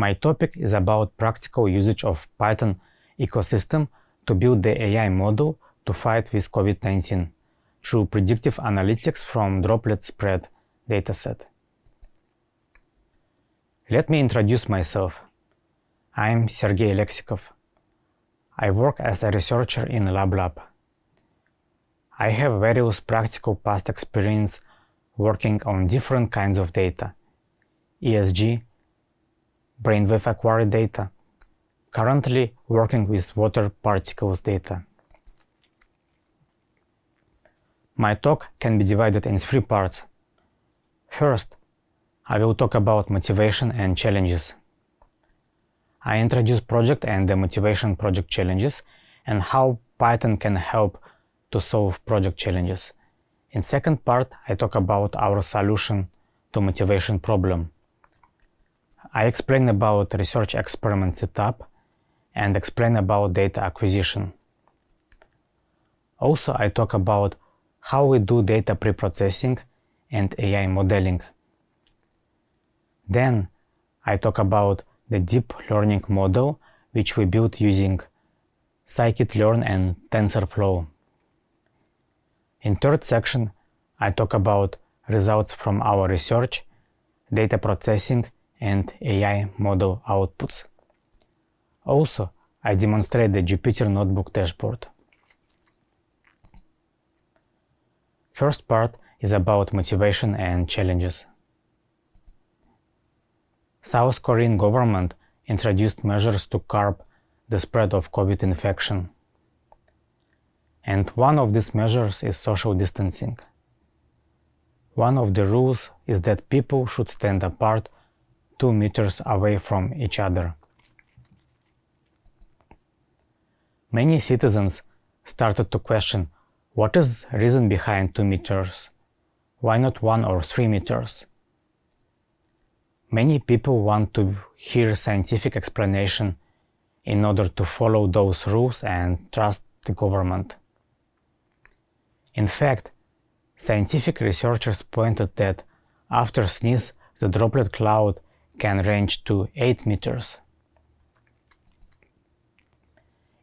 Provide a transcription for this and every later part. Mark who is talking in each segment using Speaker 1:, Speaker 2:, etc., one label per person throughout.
Speaker 1: My topic is about practical usage of Python ecosystem to build the AI model to fight with COVID-19 through predictive analytics from droplet spread dataset. Let me introduce myself. I'm Sergey Aleksikov. I work as a researcher in LabLab. I have various practical past experience working on different kinds of data, ESG, brainwave acquired data, currently working with water particles data. My talk can be divided in three parts. First, I will talk about motivation and challenges. I introduce project and the motivation project challenges and how Python can help to solve project challenges. In second part, I talk about our solution to motivation problem. I explain about research experiment setup and explain about data acquisition. Also, I talk about how we do data preprocessing and AI modeling. Then, I talk about the deep learning model which we built using scikit-learn and TensorFlow. In third section, I talk about results from our research, data processing, and AI model outputs. Also, I demonstrate the Jupyter Notebook dashboard. First part is about motivation and challenges. South Korean government introduced measures to curb the spread of COVID infection. And one of these measures is social distancing. One of the rules is that people should stand apart 2 meters away from each other. Many citizens started to question what is reason behind 2 meters? Why not 1 or 3 meters? Many people want to hear scientific explanation in order to follow those rules and trust the government. In fact, scientific researchers pointed that after sneeze, the droplet cloud can range to 8 meters.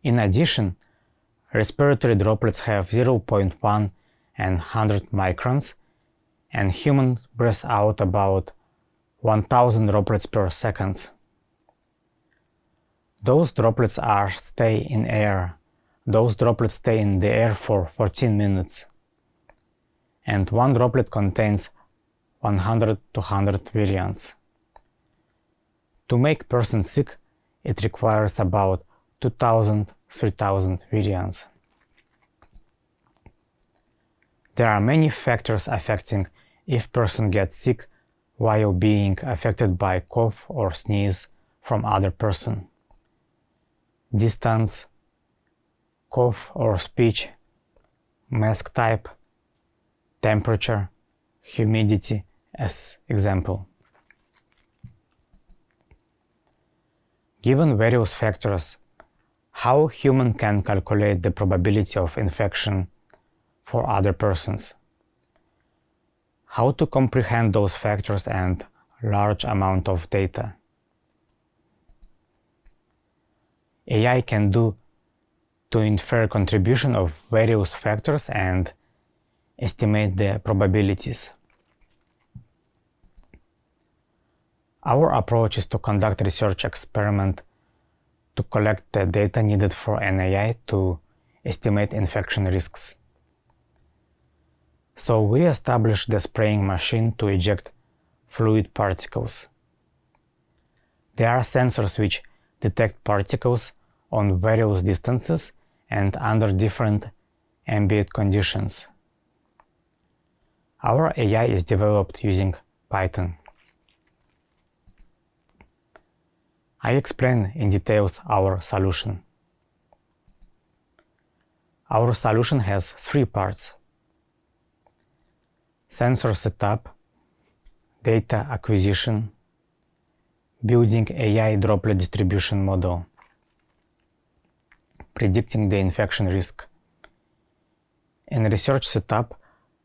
Speaker 1: In addition, respiratory droplets have 0.1 and 100 microns, and humans breathe out about 1000 droplets per second. Those droplets are stay in air. Those droplets stay in the air for 14 minutes. And one droplet contains 100 to 100 virions. To make person sick, it requires about 2000 3000 virions. There are many factors affecting if person gets sick while being affected by cough or sneeze from other person. Distance, cough or speech, mask type, temperature, humidity as example. Given various factors, how human can calculate the probability of infection for other persons? how to comprehend those factors and large amount of data. AI can do to infer contribution of various factors and estimate the probabilities. Our approach is to conduct research experiment to collect the data needed for an AI to estimate infection risks. So we established the spraying machine to eject fluid particles. There are sensors which detect particles on various distances and under different ambient conditions. Our AI is developed using Python. I explain in details our solution. Our solution has three parts sensor setup, data acquisition, building AI droplet distribution model, predicting the infection risk. In research setup,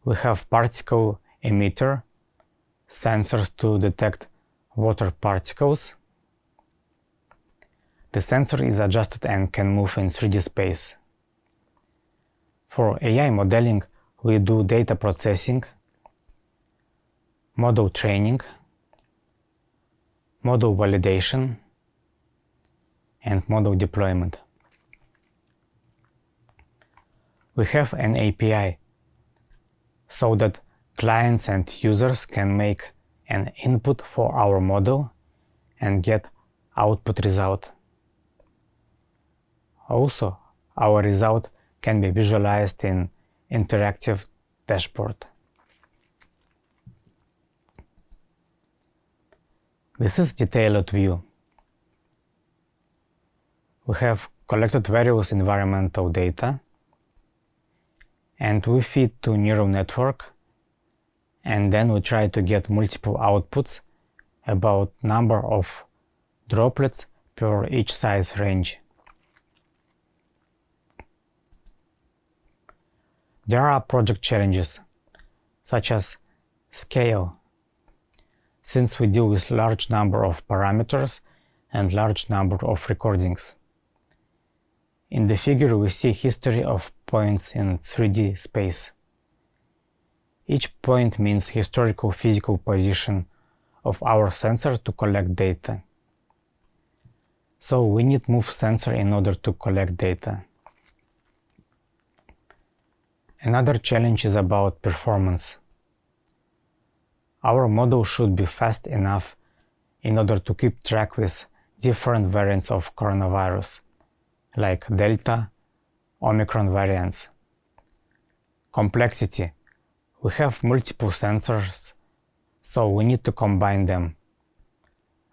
Speaker 1: we have particle emitter, sensors to detect water particles, the sensor is adjusted and can move in 3D space. For AI modeling, we do data processing, model training, model validation, and model deployment. We have an API so that clients and users can make an input for our model and get output result. Also, our result can be visualized in interactive dashboard. This is detailed view. We have collected various environmental data and we feed to neural network and then we try to get multiple outputs about number of droplets per each size range. There are project challenges, such as scale, since we deal with large number of parameters and large number of recordings. In the figure we see history of points in 3D space. Each point means historical physical position of our sensor to collect data. So we need move sensor in order to collect data. Another challenge is about performance. Our model should be fast enough in order to keep track with different variants of coronavirus, like Delta, Omicron variants. Complexity. We have multiple sensors, so we need to combine them.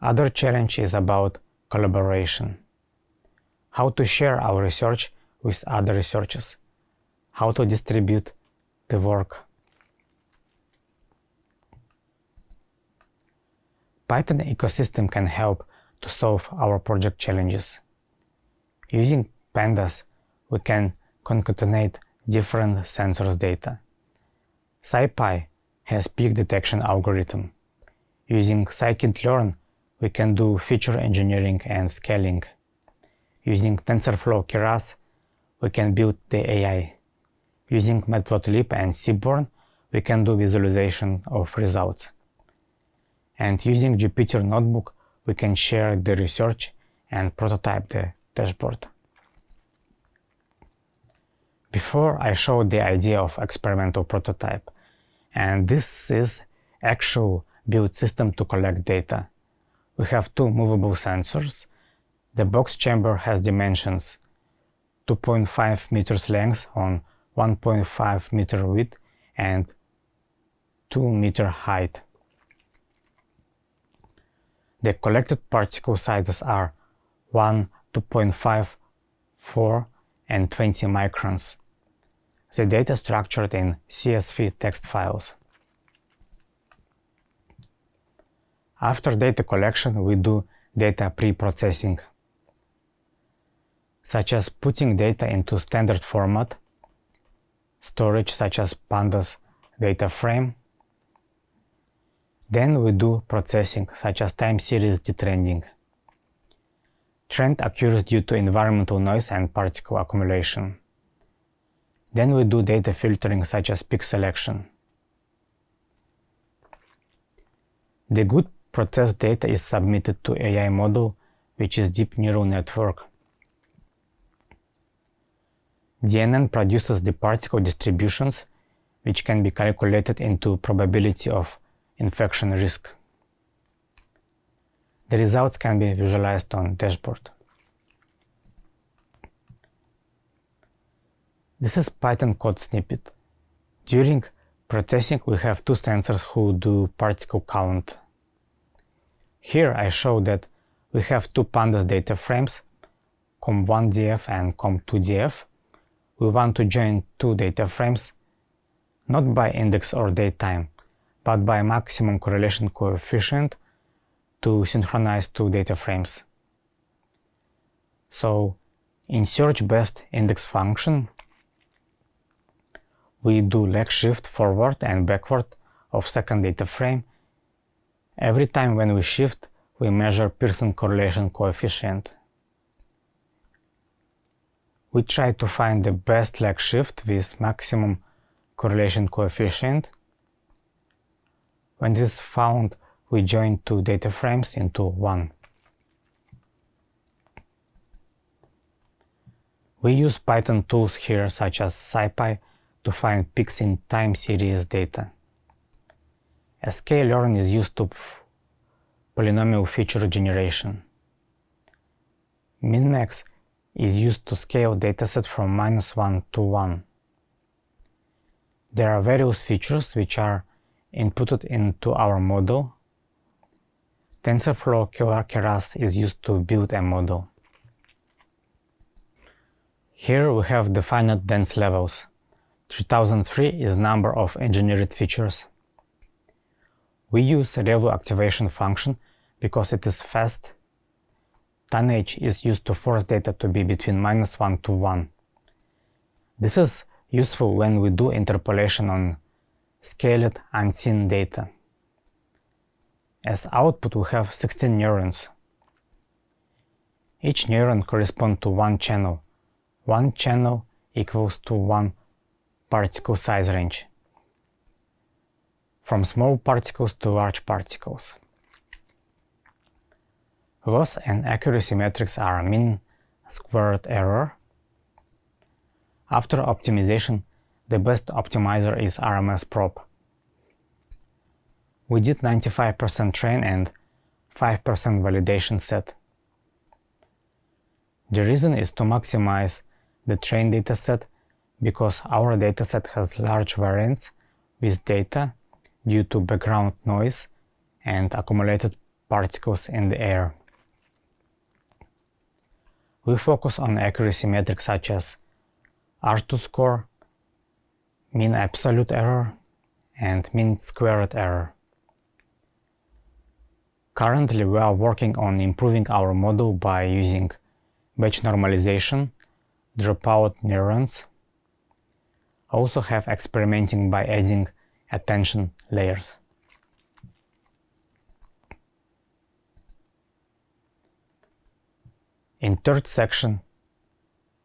Speaker 1: Other challenge is about collaboration. How to share our research with other researchers how to distribute the work. Python ecosystem can help to solve our project challenges. Using pandas, we can concatenate different sensors data. SciPy has peak detection algorithm. Using scikit-learn, we can do feature engineering and scaling. Using TensorFlow Keras, we can build the AI. Using Matplotlib and Seaborn, we can do visualization of results. And using Jupyter Notebook, we can share the research and prototype the dashboard. Before I showed the idea of experimental prototype, and this is actual build system to collect data. We have two movable sensors. The box chamber has dimensions 2.5 meters length on 1.5 meter width and 2 meter height. The collected particle sizes are 1, 2.5, 4, and 20 microns. The data structured in CSV text files. After data collection, we do data pre-processing, such as putting data into standard format storage such as pandas data frame. Then we do processing such as time series detrending. Trend occurs due to environmental noise and particle accumulation. Then we do data filtering such as peak selection. The good processed data is submitted to AI model which is deep neural network DNN produces the particle distributions which can be calculated into probability of infection risk. The results can be visualized on dashboard. This is Python code snippet. During processing we have two sensors who do particle count. Here I show that we have two pandas data frames, COM1DF and COM2DF, we want to join two data frames, not by index or date time, but by maximum correlation coefficient to synchronize two data frames. So in search best index function, we do leg shift forward and backward of second data frame. Every time when we shift, we measure Pearson correlation coefficient. We try to find the best leg shift with maximum correlation coefficient. When this is found, we join two data frames into one. We use Python tools here such as SciPy to find peaks in time series data. sklearn is used to polynomial feature generation. Minmax is used to scale dataset from minus 1 to 1. There are various features which are inputted into our model. TensorFlow Keras is used to build a model. Here we have defined dense levels. 3003 is number of engineered features. We use ReLU activation function because it is fast. TANH is used to force data to be between minus 1 to 1. This is useful when we do interpolation on scaled unseen data. As output we have 16 neurons. Each neuron corresponds to one channel. One channel equals to one particle size range, from small particles to large particles. Loss and accuracy metrics are mean squared error. After optimization, the best optimizer is RMSProp. We did 95% train and 5% validation set. The reason is to maximize the train dataset because our dataset has large variance with data due to background noise and accumulated particles in the air. We focus on accuracy metrics such as R2 score, mean absolute error, and mean squared error. Currently, we are working on improving our model by using batch normalization, dropout neurons. Also have experimenting by adding attention layers. In third section,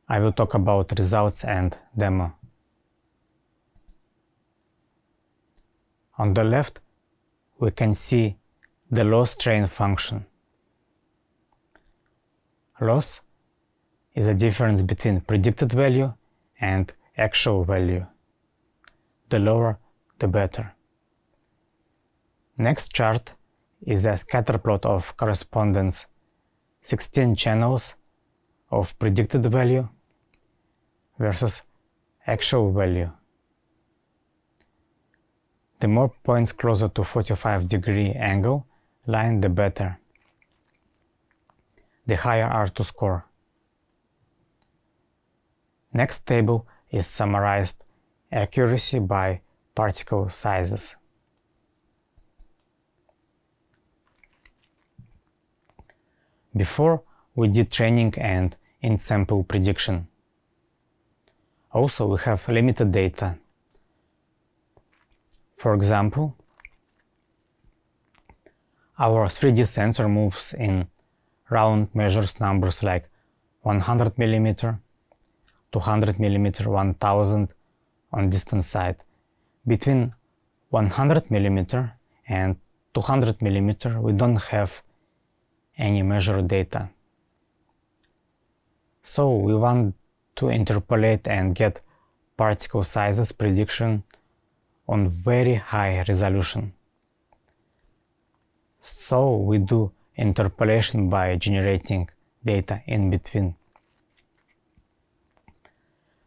Speaker 1: I will talk about results and demo. On the left, we can see the loss train function. Loss is a difference between predicted value and actual value. The lower, the better. Next chart is a scatter plot of correspondence 16 channels of predicted value versus actual value. The more points closer to 45 degree angle line, the better. The higher R2 score. Next table is summarized accuracy by particle sizes. Before, we did training and in-sample prediction. Also, we have limited data. For example, our 3D sensor moves in round measures numbers like 100 mm, 200 mm, 1000 on distance side. Between 100 mm and 200 mm, we don't have any measured data. So we want to interpolate and get particle sizes prediction on very high resolution. So we do interpolation by generating data in between.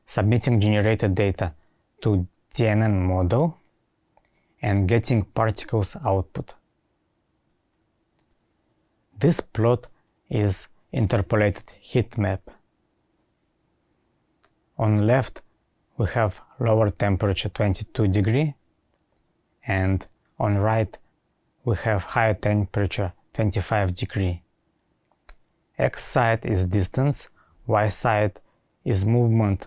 Speaker 1: Submitting generated data to DNN model and getting particles output. This plot is interpolated heat map. On left we have lower temperature 22 degree and on right we have higher temperature 25 degree. X side is distance, Y side is movement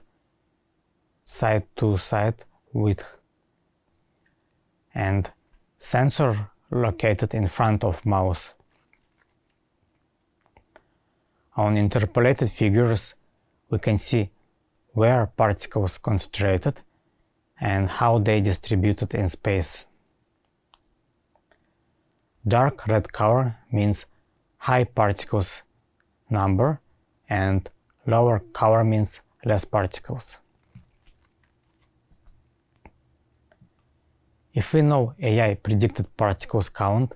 Speaker 1: side to side width and sensor located in front of mouse. On interpolated figures, we can see where particles concentrated and how they distributed in space. Dark red color means high particles number and lower color means less particles. If we know AI predicted particles count,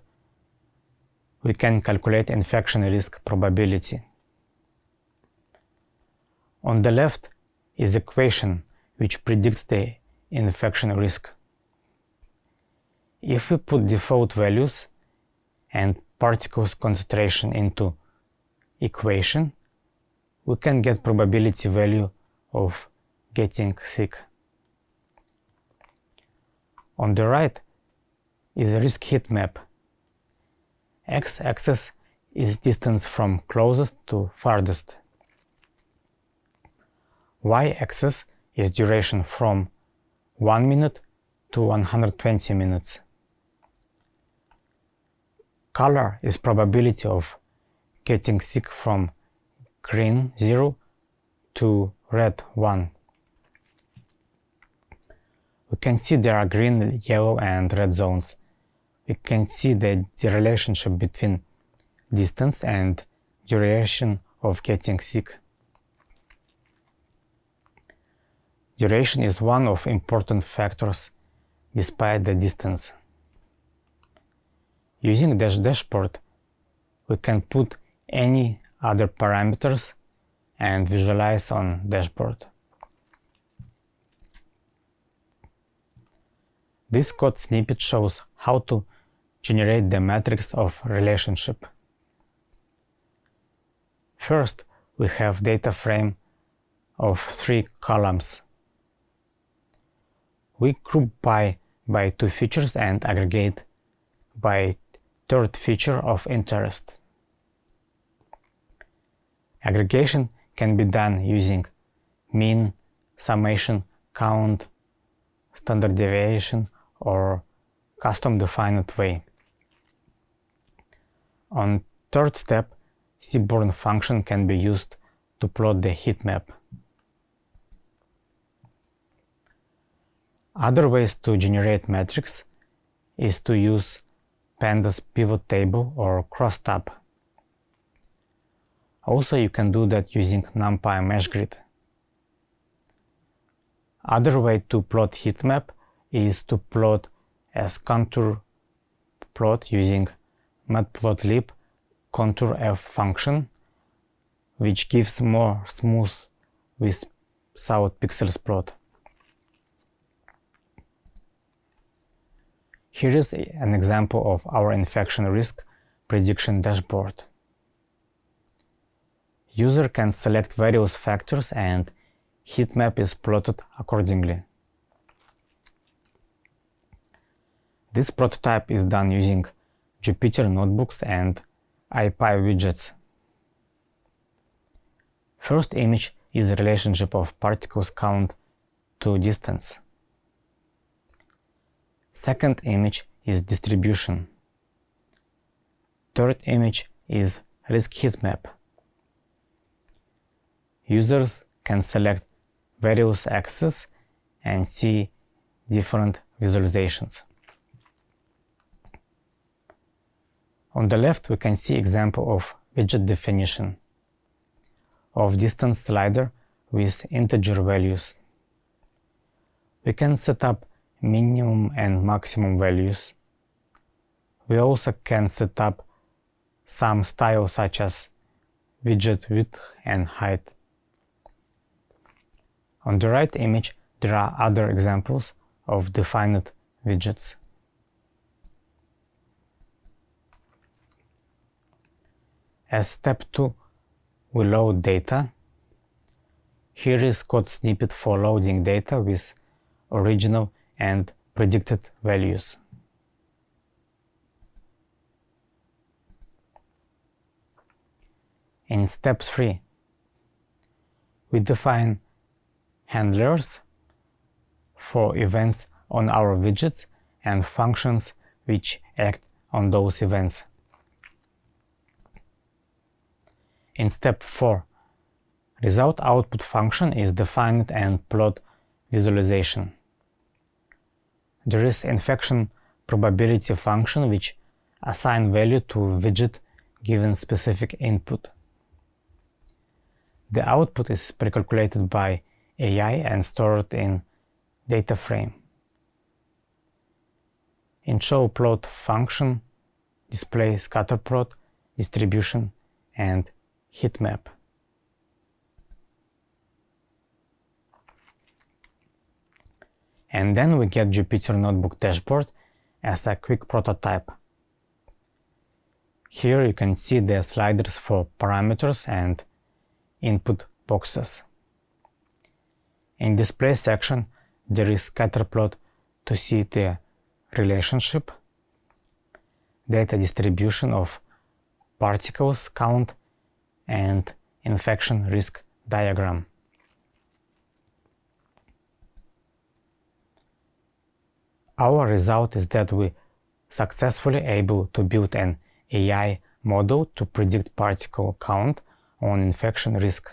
Speaker 1: we can calculate infection risk probability. On the left is equation which predicts the infection risk. If we put default values and particles concentration into equation, we can get probability value of getting sick. On the right is a risk heat map. X-axis is distance from closest to farthest. Y-axis is duration from 1 minute to 120 minutes. Color is probability of getting sick from green 0 to red 1. We can see there are green, yellow and red zones. We can see the, the relationship between distance and duration of getting sick. Duration is one of important factors despite the distance. Using Dash dashboard, we can put any other parameters and visualize on dashboard. This code snippet shows how to generate the matrix of relationship. First, we have data frame of three columns. We group by by two features and aggregate by third feature of interest. Aggregation can be done using mean, summation, count, standard deviation, or custom defined way. On third step, Seaborn function can be used to plot the heat map. Other ways to generate metrics is to use pandas pivot table or crosstab. Also you can do that using NumPy MeshGrid. Other way to plot heat map is to plot as contour plot using matplotlib contour f function which gives more smooth with without pixels plot. Here is an example of our infection risk prediction dashboard. User can select various factors and heat map is plotted accordingly. This prototype is done using Jupyter notebooks and IPy widgets. First image is relationship of particles count to distance. Second image is distribution. Third image is risk heat map. Users can select various axes and see different visualizations. On the left, we can see example of widget definition of distance slider with integer values. We can set up minimum and maximum values. We also can set up some styles such as widget width and height. On the right image, there are other examples of defined widgets. As step 2, we load data. Here is code snippet for loading data with original and predicted values. In step 3, we define handlers for events on our widgets and functions which act on those events. In step 4, Result output function is defined and plot visualization. There is infection probability function which assign value to widget given specific input. The output is precalculated by AI and stored in data frame. In show plot function display scatter plot, distribution and heat map. And then we get Jupyter Notebook dashboard as a quick prototype. Here you can see the sliders for parameters and input boxes. In display section, there is scatter plot to see the relationship, data distribution of particles count, and infection risk diagram. Our result is that we successfully able to build an AI model to predict particle count on infection risk.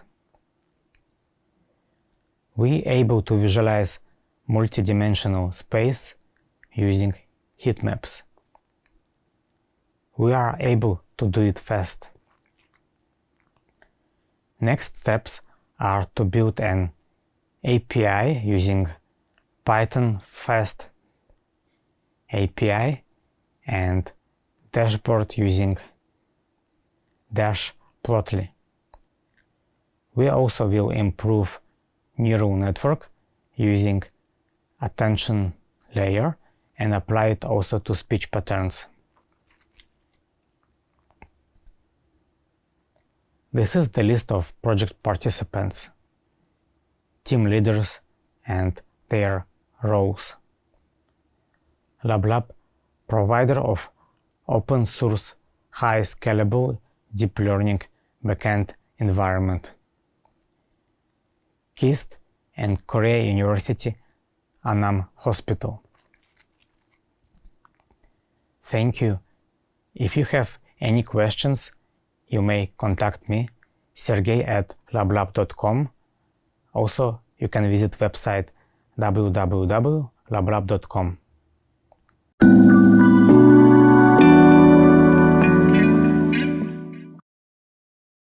Speaker 1: We able to visualize multidimensional space using heat maps. We are able to do it fast. Next steps are to build an API using Python Fast API and dashboard using Dash Plotly. We also will improve neural network using attention layer and apply it also to speech patterns. This is the list of project participants, team leaders, and their roles. LabLab, provider of open source high scalable deep learning backend environment. KIST and Korea University Annam Hospital. Thank you. If you have any questions, you may contact me, sergey at lablab.com. Also, you can visit website www.lablab.com.